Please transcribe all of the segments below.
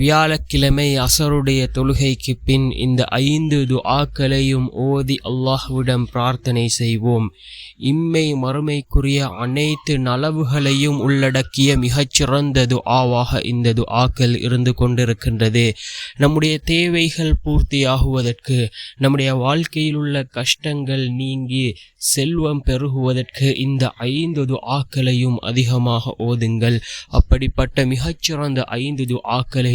வியாழக்கிழமை அசருடைய தொழுகைக்கு பின் இந்த ஐந்து துஆக்களையும் ஓதி அல்லாஹ்விடம் பிரார்த்தனை செய்வோம். இம்மை மறுமைக்குரிய அனைத்து நலவுகளையும் உள்ளடக்கிய மிகச்சிறந்த துஆவாக இந்த துஆக்கள் இருந்து கொண்டிருக்கின்றது. நம்முடைய தேவைகள் பூர்த்தியாகுவதற்கு நம்முடைய வாழ்க்கையில் உள்ள கஷ்டங்கள் நீங்கி செல்வம் பெருகுவதற்கு இந்த ஐந்து துஆக்களையும் அதிகமாக ஓதுங்கள். அப்படிப்பட்ட மிகச்சிறந்த ஐந்து துஆக்களை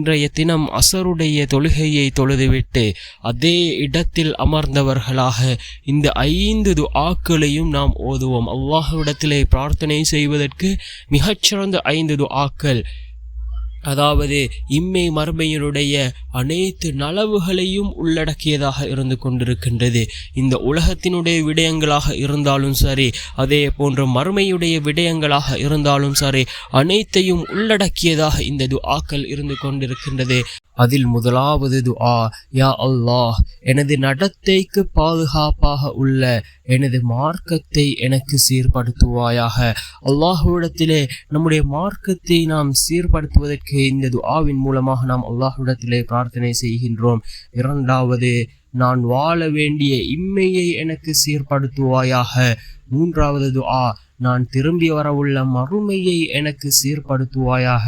இன்றைய தினம் அசருடைய தொழுகையை தொழுதுவிட்டு அதே இடத்தில் அமர்ந்தவர்களாக இந்த ஐந்து துஆக்களையும் நாம் ஓதுவோம். அல்லாஹ்விடத்திலே பிரார்த்தனை செய்வதற்கு மிகச்சிறந்த ஐந்து துஆக்கள் அதாவது இம்மை மறுமையினுடைய அனைத்து நலவுகளையும் உள்ளடக்கியதாக இருந்து கொண்டிருக்கின்றது. இந்த உலகத்தினுடைய விடயங்களாக இருந்தாலும் சரி அதே போன்ற மறுமையுடைய விடயங்களாக இருந்தாலும் சரி அனைத்தையும் உள்ளடக்கியதாக இந்த துஆக்கள் இருந்து கொண்டிருக்கின்றது. அதில் முதலாவது துஆ யா அல்லாஹ் எனது நடத்தைக்கு பாதுகாப்பாக உள்ள எனது மார்க்கத்தை எனக்கு சீர்படுத்துவாயாக. அல்லாஹுவிடத்திலே நம்முடைய மார்க்கத்தை நாம் சீர்படுத்துவதற்கு இந்த துஆவின் மூலமாக நாம் அல்லாஹுவிடத்திலே பிரார்த்தனை செய்கின்றோம். இரண்டாவது நான் வாழ வேண்டிய இம்மையை எனக்கு சீர்படுத்துவாயாக. மூன்றாவது துஆ நான் திரும்பி வரவுள்ள மறுமையை எனக்கு சீர்படுத்துவாயாக.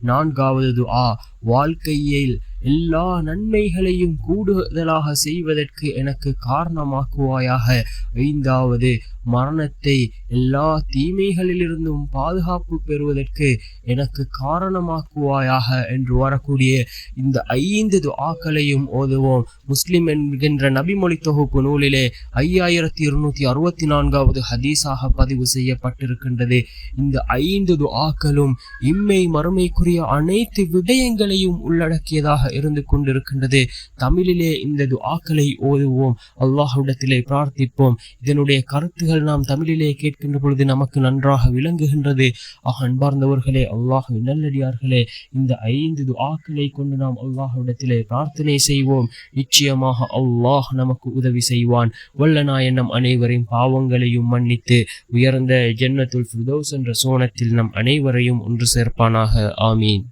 நான்காவது துஆ வாழ்க்கையில் எல்லா நன்மைகளையும் கூடுதலாக செய்வதற்கு எனக்கு காரணமாக்குவாயாக. ஐந்தாவது மரணத்தை எல்லா தீமைகளிலிருந்தும் பாதுகாப்பு பெறுவதற்கு எனக்கு காரணமாக்குவாயாக என்று வரக்கூடிய இந்த ஐந்து துஆக்களையும் ஓதுவோம். முஸ்லிம் என்கின்ற நபிமொழி தொகுப்பு நூலிலே ஐயாயிரத்தி இருநூத்தி அறுபத்தி நான்காவது ஹதீஸாக பதிவு செய்யப்பட்டிருக்கின்றது. இந்த ஐந்து துஆக்களும் இம்மை மறுமைக்குரிய அனைத்து விடயங்களையும் உள்ளடக்கியதாக இருந்து கொண்டிருக்கின்றது. தமிழிலே இந்த துஆக்களை ஓதுவோம். அல்லாஹுடத்திலே பிரார்த்திப்போம். இதனுடைய கருத்துகள் நாம் தமிழிலே கேட்கின்ற பொழுது நமக்கு நன்றாக விளங்குகின்றது. ஆக அன்பார்ந்தவர்களே அல்லாஹ் நல்லடியார்களே இந்த ஐந்து துஆக்களை கொண்டு நாம் அல்லாஹுடத்திலே பிரார்த்தனை செய்வோம். நிச்சயமாக அல்லாஹ் நமக்கு உதவி செய்வான். வல்ல நாயன் அனைவரின் பாவங்களையும் மன்னித்து உயர்ந்த ஜன்னத்துல் ஃபிர்தௌஸ் என்ற சோனத்தில் நம் அனைவரையும் ஒன்று சேர்ப்பானாக. ஆமீன்.